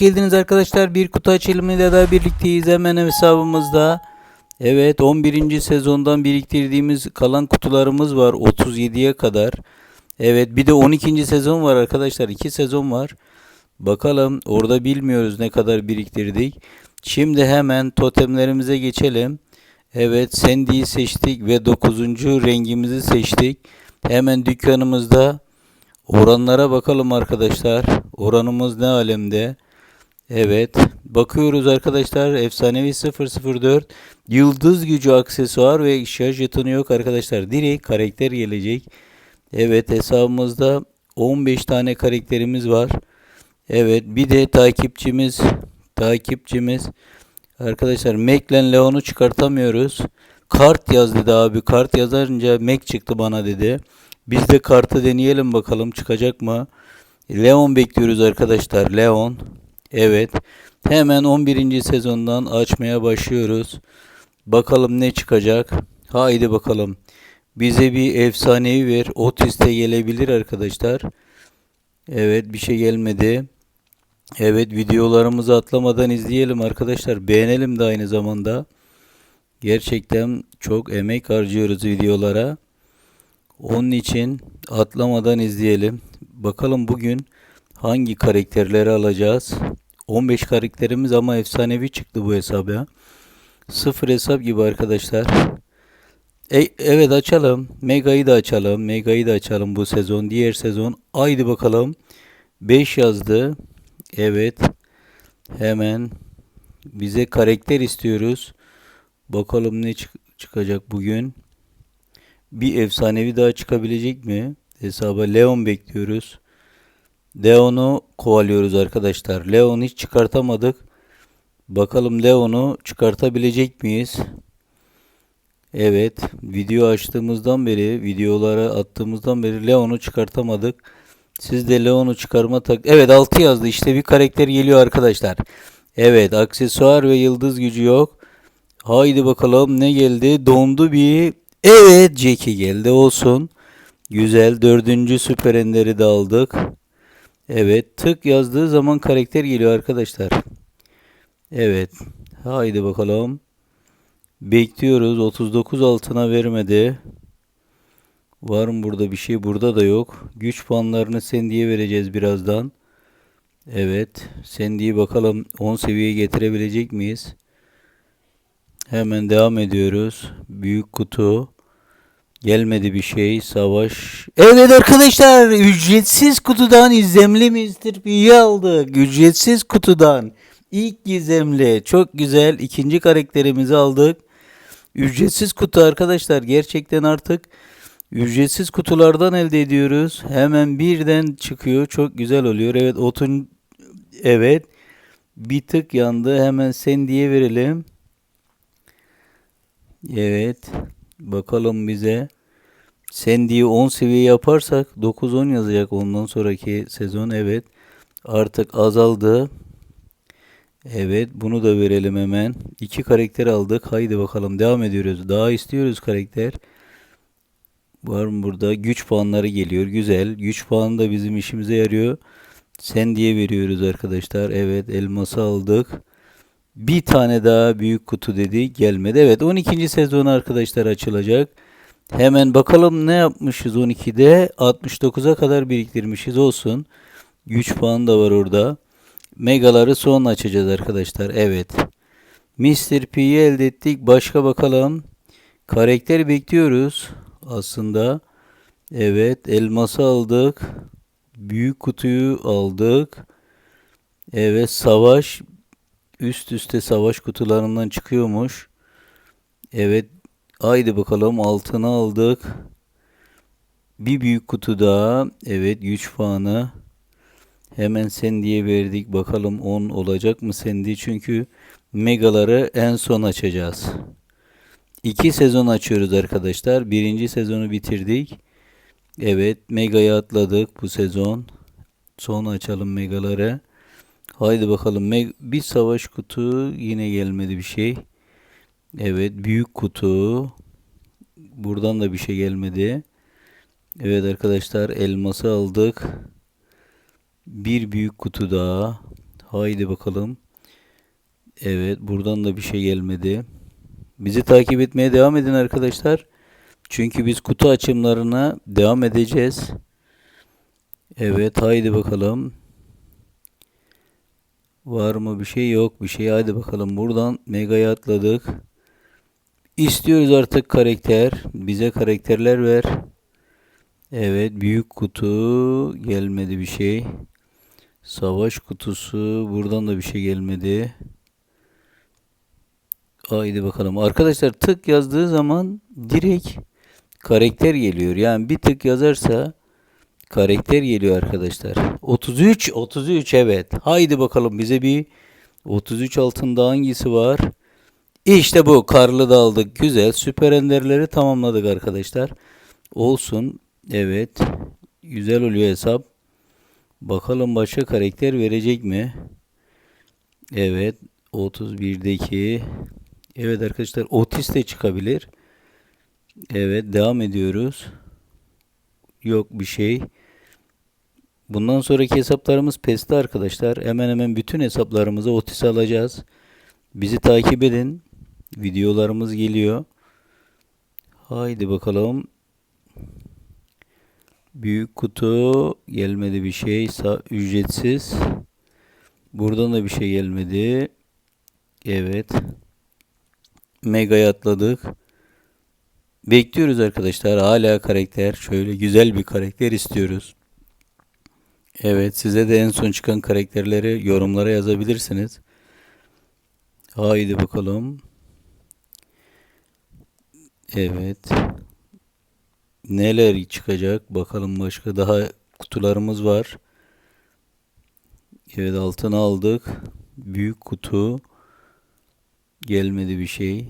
geldiniz arkadaşlar. Bir kutu açılımıyla da birlikteyiz hemen hesabımızda. Evet 11. sezondan biriktirdiğimiz kalan kutularımız var 37'ye kadar. Evet bir de 12. sezon var arkadaşlar. 2 sezon var. Bakalım orada bilmiyoruz ne kadar biriktirdik. Şimdi hemen totemlerimize geçelim. Evet Sandy'yi seçtik ve 9. rengimizi seçtik. Hemen dükkanımızda oranlara bakalım arkadaşlar. Oranımız ne alemde? Evet. Bakıyoruz arkadaşlar. Efsanevi 004 yıldız gücü aksesuar ve şarj jetonu yok arkadaşlar. Direkt karakter gelecek. Evet hesabımızda 15 tane karakterimiz var. Evet bir de takipçimiz takipçimiz arkadaşlar Mac'len Leon'u çıkartamıyoruz. Kart yaz dedi abi. Kart yazınca Mac çıktı bana dedi. Biz de kartı deneyelim bakalım çıkacak mı? Leon bekliyoruz arkadaşlar. Leon. Evet. Hemen 11. sezondan açmaya başlıyoruz. Bakalım ne çıkacak. Haydi bakalım. Bize bir efsanevi ver. Otis'te gelebilir arkadaşlar. Evet bir şey gelmedi. Evet videolarımızı atlamadan izleyelim arkadaşlar. Beğenelim de aynı zamanda. Gerçekten çok emek harcıyoruz videolara. Onun için atlamadan izleyelim. Bakalım bugün hangi karakterleri alacağız. 15 karakterimiz ama efsanevi çıktı bu hesaba. Sıfır hesap gibi arkadaşlar. E, evet açalım. Mega'yı da açalım. Mega'yı da açalım bu sezon. Diğer sezon. Haydi bakalım. 5 yazdı. Evet. Hemen bize karakter istiyoruz. Bakalım ne çık- çıkacak bugün. Bir efsanevi daha çıkabilecek mi? Hesaba Leon bekliyoruz. Leon'u kovalıyoruz arkadaşlar. Leon hiç çıkartamadık. Bakalım Leon'u çıkartabilecek miyiz? Evet, video açtığımızdan beri, videolara attığımızdan beri Leon'u çıkartamadık. Siz de Leon'u çıkarma tak... Evet 6 yazdı. İşte bir karakter geliyor arkadaşlar. Evet, aksesuar ve yıldız gücü yok. Haydi bakalım ne geldi? Dondu bir... Evet, Jackie geldi olsun. Güzel. Dördüncü süper enderi de aldık. Evet, tık yazdığı zaman karakter geliyor arkadaşlar. Evet. Haydi bakalım. Bekliyoruz. 39 altına vermedi. Var mı burada bir şey? Burada da yok. Güç puanlarını Sandy'ye vereceğiz birazdan. Evet. Sandy'yi bakalım 10 seviyeye getirebilecek miyiz? Hemen devam ediyoruz. Büyük kutu. Gelmedi bir şey. Savaş. Evet arkadaşlar. Ücretsiz kutudan izlemli Mr. P'yi aldık. Ücretsiz kutudan. İlk gizemli. Çok güzel. İkinci karakterimizi aldık. Ücretsiz kutu arkadaşlar. Gerçekten artık ücretsiz kutulardan elde ediyoruz. Hemen birden çıkıyor. Çok güzel oluyor. Evet otun evet bir tık yandı. Hemen sen diye verelim. Evet. Bakalım bize. Sen diye 10 seviye yaparsak 9-10 yazacak ondan sonraki sezon. Evet. Artık azaldı. Evet bunu da verelim hemen. İki karakter aldık. Haydi bakalım devam ediyoruz. Daha istiyoruz karakter. Var mı burada? Güç puanları geliyor. Güzel. Güç puanı da bizim işimize yarıyor. Sen diye veriyoruz arkadaşlar. Evet elması aldık. Bir tane daha büyük kutu dedi. Gelmedi. Evet 12. sezon arkadaşlar açılacak. Hemen bakalım ne yapmışız 12'de. 69'a kadar biriktirmişiz olsun. Güç puanı da var orada. Megaları son açacağız arkadaşlar. Evet. Mr. P'yi elde ettik. Başka bakalım. Karakter bekliyoruz. Aslında. Evet. Elması aldık. Büyük kutuyu aldık. Evet. Savaş. Üst üste savaş kutularından çıkıyormuş. Evet. Haydi bakalım. Altını aldık. Bir büyük kutu daha. Evet. Güç puanı. Hemen sen diye verdik. Bakalım 10 olacak mı sendi? Çünkü megaları en son açacağız. İki sezon açıyoruz arkadaşlar. Birinci sezonu bitirdik. Evet mega'yı atladık bu sezon. Son açalım megaları. Haydi bakalım. Bir savaş kutu yine gelmedi bir şey. Evet büyük kutu. Buradan da bir şey gelmedi. Evet arkadaşlar elması aldık. Bir büyük kutu daha. Haydi bakalım. Evet buradan da bir şey gelmedi. Bizi takip etmeye devam edin arkadaşlar. Çünkü biz kutu açımlarına devam edeceğiz. Evet haydi bakalım. Var mı bir şey yok bir şey haydi bakalım buradan mega'ya atladık. İstiyoruz artık karakter. Bize karakterler ver. Evet büyük kutu gelmedi bir şey. Savaş kutusu buradan da bir şey gelmedi. Haydi bakalım. Arkadaşlar tık yazdığı zaman direkt karakter geliyor. Yani bir tık yazarsa karakter geliyor arkadaşlar. 33 33 evet. Haydi bakalım bize bir 33 altında hangisi var? İşte bu karlı da aldık. Güzel. Süper enderleri tamamladık arkadaşlar. Olsun. Evet. Güzel oluyor hesap. Bakalım başka karakter verecek mi? Evet. 31'deki Evet arkadaşlar Otis de çıkabilir. Evet devam ediyoruz. Yok bir şey. Bundan sonraki hesaplarımız PES'te arkadaşlar. Hemen hemen bütün hesaplarımıza Otis alacağız. Bizi takip edin. Videolarımız geliyor. Haydi bakalım. Büyük kutu gelmedi bir şey. Ücretsiz. Buradan da bir şey gelmedi. Evet. Mega'ya atladık. Bekliyoruz arkadaşlar. Hala karakter. Şöyle güzel bir karakter istiyoruz. Evet size de en son çıkan karakterleri yorumlara yazabilirsiniz. Haydi bakalım. Evet. Neler çıkacak? Bakalım başka daha kutularımız var. Evet altını aldık. Büyük kutu. Gelmedi bir şey.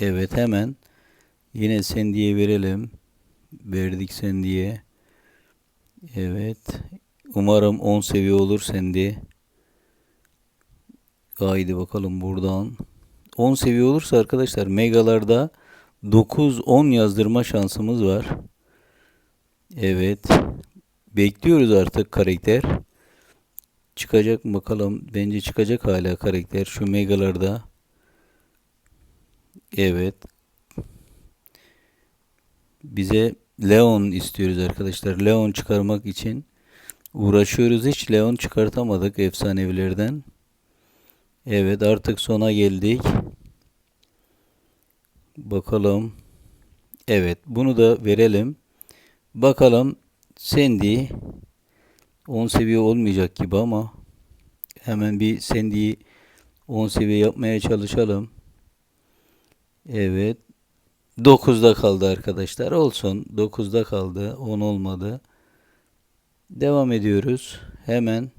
Evet hemen yine sen diye verelim. Verdik sen diye. Evet. Umarım 10 seviye olur sendi. Haydi bakalım buradan. 10 seviye olursa arkadaşlar megalarda 9-10 yazdırma şansımız var. Evet. Bekliyoruz artık karakter. Çıkacak mı bakalım. Bence çıkacak hala karakter şu megalarda. Evet. Bize Leon istiyoruz arkadaşlar. Leon çıkarmak için uğraşıyoruz. Hiç Leon çıkartamadık efsanevilerden. Evet artık sona geldik. Bakalım. Evet bunu da verelim. Bakalım Sandy 10 seviye olmayacak gibi ama hemen bir Sandy'yi 10 seviye yapmaya çalışalım. Evet. 9'da kaldı arkadaşlar. Olsun. 9'da kaldı. 10 olmadı. Devam ediyoruz. Hemen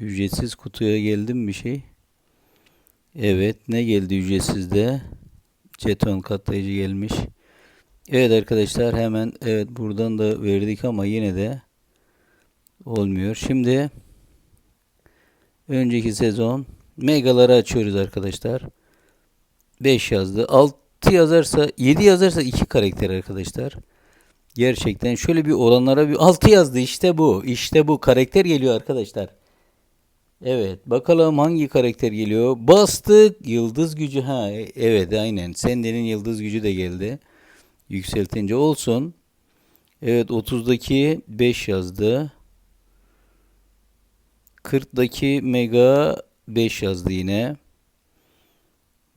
ücretsiz kutuya geldi mi bir şey? Evet. Ne geldi ücretsizde? Jeton katlayıcı gelmiş. Evet arkadaşlar hemen evet buradan da verdik ama yine de olmuyor. Şimdi önceki sezon megaları açıyoruz arkadaşlar. 5 yazdı. 6 yazarsa 7 yazarsa 2 karakter arkadaşlar. Gerçekten şöyle bir oranlara bir 6 yazdı işte bu. İşte bu karakter geliyor arkadaşlar. Evet bakalım hangi karakter geliyor. Bastık yıldız gücü ha evet aynen Sende'nin yıldız gücü de geldi. Yükseltince olsun. Evet 30'daki 5 yazdı. 40'daki mega 5 yazdı yine.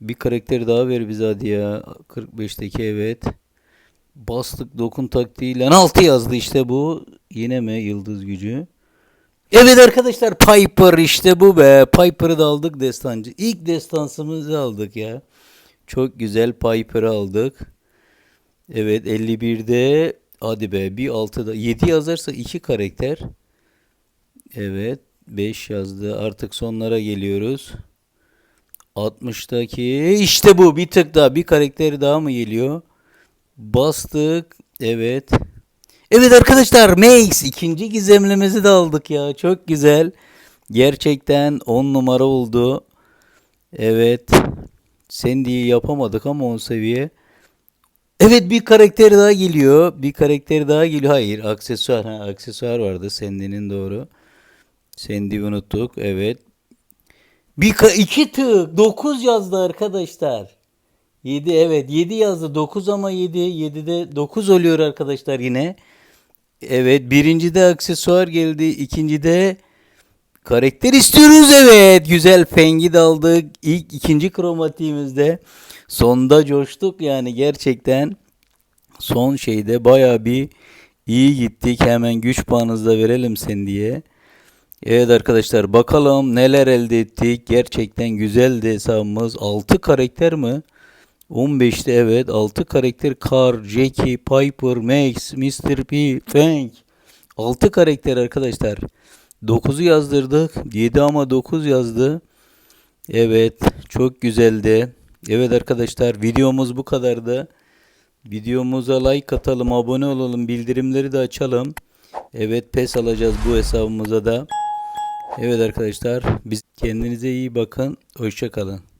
Bir karakter daha ver bize hadi ya. 45'teki evet. Bastık dokun taktiğiyle 6 yazdı işte bu. Yine mi yıldız gücü? Evet arkadaşlar Piper işte bu be. Piper'ı da aldık destancı. İlk destansımızı aldık ya. Çok güzel Piper'ı aldık. Evet 51'de hadi be bir 6'da 7 yazarsa 2 karakter. Evet 5 yazdı. Artık sonlara geliyoruz. 60'daki işte bu bir tık daha bir karakteri daha mı geliyor? Bastık. Evet. Evet arkadaşlar Max ikinci gizemlemesi de aldık ya. Çok güzel. Gerçekten 10 numara oldu. Evet. Sandy'yi yapamadık ama 10 seviye. Evet bir karakter daha geliyor. Bir karakter daha geliyor. Hayır aksesuar. Ha, aksesuar vardı Sandy'nin doğru. Sandy'yi unuttuk. Evet. Bir iki tık. 9 yazdı arkadaşlar. 7 evet 7 yazdı. 9 ama 7. 7'de 9 oluyor arkadaşlar yine. Evet birincide aksesuar geldi. ikincide karakter istiyoruz evet. Güzel Feng'i de aldık. İlk ikinci kromatiğimizde. Sonda coştuk yani gerçekten. Son şeyde baya bir iyi gittik. Hemen güç puanınızı da verelim sen diye. Evet arkadaşlar bakalım neler elde ettik. Gerçekten güzeldi hesabımız. 6 karakter mi? 15'te evet 6 karakter Carl, Jackie, Piper, Max, Mr. P, Frank. 6 karakter arkadaşlar. 9'u yazdırdık. 7 ama 9 yazdı. Evet çok güzeldi. Evet arkadaşlar videomuz bu kadardı. Videomuza like atalım, abone olalım, bildirimleri de açalım. Evet pes alacağız bu hesabımıza da. Evet arkadaşlar biz kendinize iyi bakın. Hoşça kalın.